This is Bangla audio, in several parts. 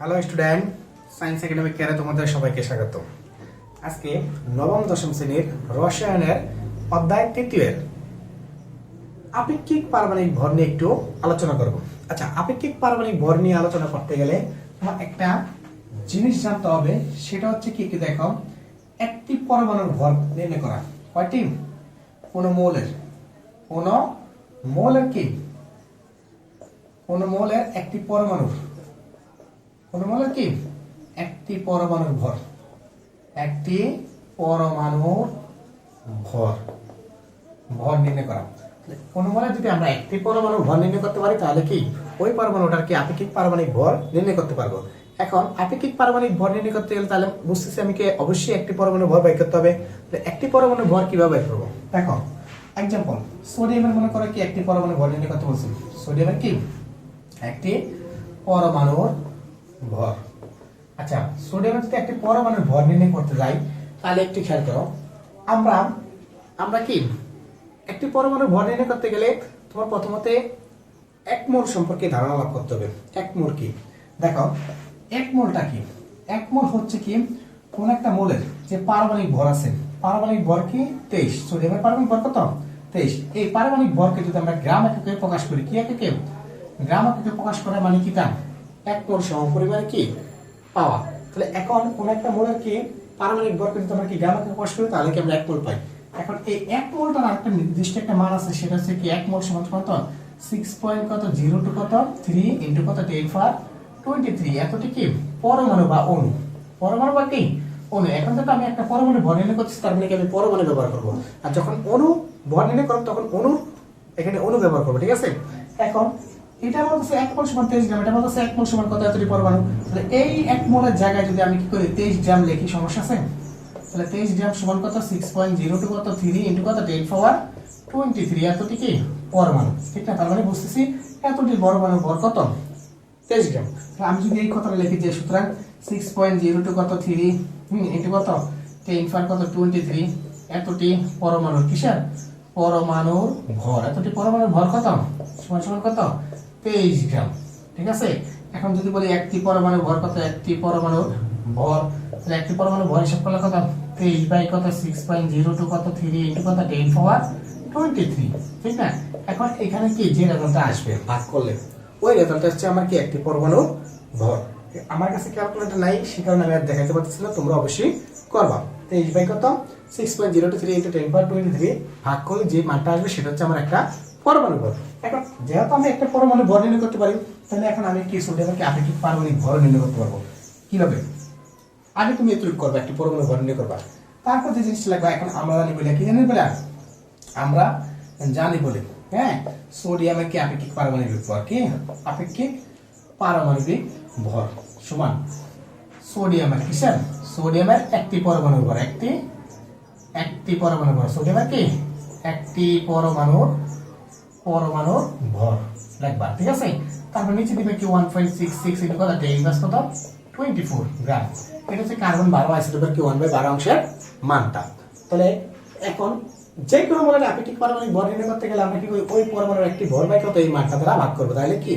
হ্যালো স্টুডেন্ট সায়েন্স একাডেমি কেয়ারে তোমাদের সবাইকে স্বাগত আজকে নবম, দশম শ্রেণির রসায়নের অধ্যায় তৃতীয়ের আপেক্ষিক পারমাণবিক ভর নিয়ে একটু আলোচনা করব। আচ্ছা আপেক্ষিক পারমাণবিক ভর নিয়ে আলোচনা করতে গেলে তোমার একটা জিনিস জানতে হবে, সেটা হচ্ছে কি কি দেখো। একটি পরমাণুর ভর নির্ণয় করা। কয়টি? কোন মৌলের। কোন মৌলের কি? কোন মৌলের একটি পরমাণুর। পরমাণু কি? একটি পরমাণুর ভর। একটি পরমাণুর ভর। ভর নির্ণয় করা। কোন যদি আমরা একটি পরমাণুর ভর নির্ণয় করতে পারি, তাহলে কি? ওই পরমাণুটার কি আপেক্ষিক পারমাণবিক ভর নির্ণয় করতে পারব। এখন আপেক্ষিক পারমাণবিক ভর নির্ণয় করতে গেলে তাহলে বুঝতেছি আমি কি অবশ্যই একটি পরমাণু ভর বের করতে হবে। একটি পরমাণু ভর কীভাবে বের করব? দেখো এক্সাম্পল সোডিয়ামের মনে করো কি একটি পরমাণু ভর নির্ণয় করতে বলছি। সোডিয়ামের কি? একটি পরমাণুর ভর। আচ্ছা সোডিয়ামের যদি একটি পরমাণুর ভর নির্ণয় করতে যাই, তাহলে একটু খেয়াল করো। আমরা আমরা কি? একটি পরমাণুর ভর নির্ণয় করতে গেলে তোমার প্রথমতে এক মোল সম্পর্কে ধারণা লাভ করতে হবে। এক মোল কি? দেখো, এক মোলটা কি? এক মোল হচ্ছে কি, কোন একটা মোলের যে পারমাণবিক ভর আছে, পারমাণবিক ভর কি? তেইশ। সোডিয়ামের পারমাণবিক ভর কত? তেইশ। এই পারমাণবিক ভরকে যদি আমরা গ্রাম এককে প্রকাশ করি, কি এককে গ্রাম এককে প্রকাশ করা মানে কি তা এক মোল সম পরিমাণে কি? পাওয়া। তাহলে এখন কোন একটা মোলের কি? পারমাণবিক ভরকে যদি আমরা কি গ্রাম এককে প্রকাশ করি? তাহলে কি আমরা এক মোল পাই? এখন এই এক মোলটার একটা নির্দিষ্ট একটা মান আছে, সেটা হচ্ছে কি এক মোল সমান কত? সিক্স পয়েন্ট কত? জিরো টু কত? থ্রি ইন্টু কত? টেন ফার টোয়েন্টি থ্রি এতটি কি? পরমাণু বা অণু। পরমাণু বা কি? অণু। এখন তো আমি একটা পরমাণু ভর নির্ণয় করছি তার মানে কি আমি পরমাণু ব্যবহার করব। আর যখন অণু ভর নির্ণয় করব, তখন অণু এখানে অণু ব্যবহার করব, ঠিক আছে? এখন এটা বলতেছে এক মোল সমান তেইশ গ্রাম, এটা বলতেছে এক মোল সমান কত এতটি পরমাণু? তাহলে এই এক মোলের জায়গায় যদি আমি কি করি, তেইশ গ্রাম লিখি, সমস্যা আছে? তাহলে তেইশ গ্রাম সমান কত? সিক্স পয়েন্ট জিরো টু কত? থ্রি ইন্টু কত? টেন পাওয়ার টোয়েন্টি থ্রি এতটি কি? পরমাণু। ঠিক না? তার মানে বুঝতেছি, এতটি পরমাণু ভর কত? তেইশ গ্রাম। তাহলে আমি যদি এই কথাটা লিখি যে সুতরাং সিক্স পয়েন্ট জিরো টু কত? থ্রি হুম ইন্টু কত? টেন ফার কত? টোয়েন্টি থ্রি এতটি পরমাণু। কিসের? পরমাণুর ভর। এতটি পরমাণুর ভর কত? সমান সমান কত? তেইশ গ্রাম। ঠিক আছে? এখন যদি বলি একটি পরমাণু ভর কত? একটি পরমাণুর ভর। তাহলে একটি পরমাণু ভর হিসাব করলে কত? তেইশ বাই কত? সিক্স পয়েন্ট জিরো টু কত? থ্রি ইন্টু কত? টেন পাওয়ার টোয়েন্টি থ্রি ঠিক না? এখন এখানে কি? যে রেজাল্টটা আসবে, ভাগ করলে। ওই রেজাল্টটা হচ্ছে আমার কি? একটি পরমাণু ভর। আমার কাছে ক্যালকুলেটর নাই, সে কারণে আমি আর দেখাতে পারতেছি না, তোমরা অবশ্যই করবা। তেইশ বাই কত? Six point zero two three into ten power twenty three ভাগ করলে যে মানটা আসবে সেটা হচ্ছে আমার একটা পরমাণু ভর এখন যেহেতু আমি একটা পরমাণু ভর নির্ণয় করতে পারি, তাহলে এখন আমি কি সোডিয়ামকে আপেক্ষিক পারমাণবিক ভর নির্ণয় করতে পারব? কীভাবে? আগে তুমি এতটুকু করবে, একটি পরমাণু ভর নির্ণয় করবা। তারপর যে জিনিসটা লাগবে, এখন আমরা জানি বলে কি জানি বলে? আমরা জানি বলে হ্যাঁ? সোডিয়ামের কি আপেক্ষিক পারমাণবিক ভর কি? আপেক্ষিক পারমাণবিক ভর সমান। সোডিয়ামের কিসের সোডিয়ামের একটি পরমাণু ভর একটি? একটি পরমাণু ভর সোডিয়ামের কি? একটি পরমাণুর পরমাণুর ভর লিখবা ঠিক আছে? তারপর নিচে দিবে কি one point six six into কত? টেন প্লাস কত? Twenty four gram. এটা হচ্ছে কার্বন বারো আইসোটোপের কি ওয়ান বাই বারো অংশের মানটা। তাহলে এখন যে কোনো মনের আপেক্ষিক পারমাণবিক ভর নির্ণয় করতে গেলে আমরা কি ওই পরমাণুর একটি ভর বাই কত? এই মানটা দ্বারা ভাগ করব। তাহলে কি?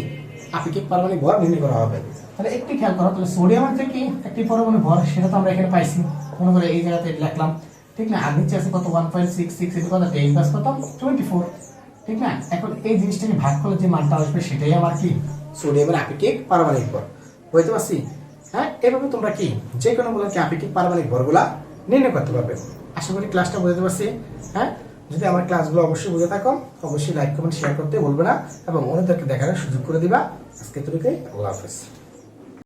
আপেক্ষিক পারমাণবিক ভর নির্ণয় করা হবে। তাহলে একটি খেয়াল করো, তাহলে সোডিয়ামের যে কি? একটি পরমাণু ভর, সেটা তো আমরা এখানে পাইছি। মনে করে এই জায়গাতে লিখলাম। ঠিক না? আর নিচে আছে কত? One point six six into কত? টেন প্লাস কত? টোয়েন্টি ফোর ঠিক না? এখন এই জিনিসটাকে ভাগ করলে যে মানটা আসবে, সেটাই আমার কি? সোডিয়ামের আপেক্ষিক পারমাণবিক ভর। বুঝতে পারছি? হ্যাঁ? এভাবে তোমরা কি? যে কোনো বলে কি আপেক্ষিক পারমাণবিক ভরগুলা নির্ণয় করতে পারবে। আশা করি ক্লাসটা বুঝতে পারছি। হ্যাঁ? যদি আমার ক্লাসগুলো অবশ্যই বুঝে থাকো, অবশ্যই লাইক কমেন্ট শেয়ার করতে বলবে না এবং অন্যদেরকে দেখার সুযোগ করে দিবা। আজকে তুমি আল্লাহ হাফেজ।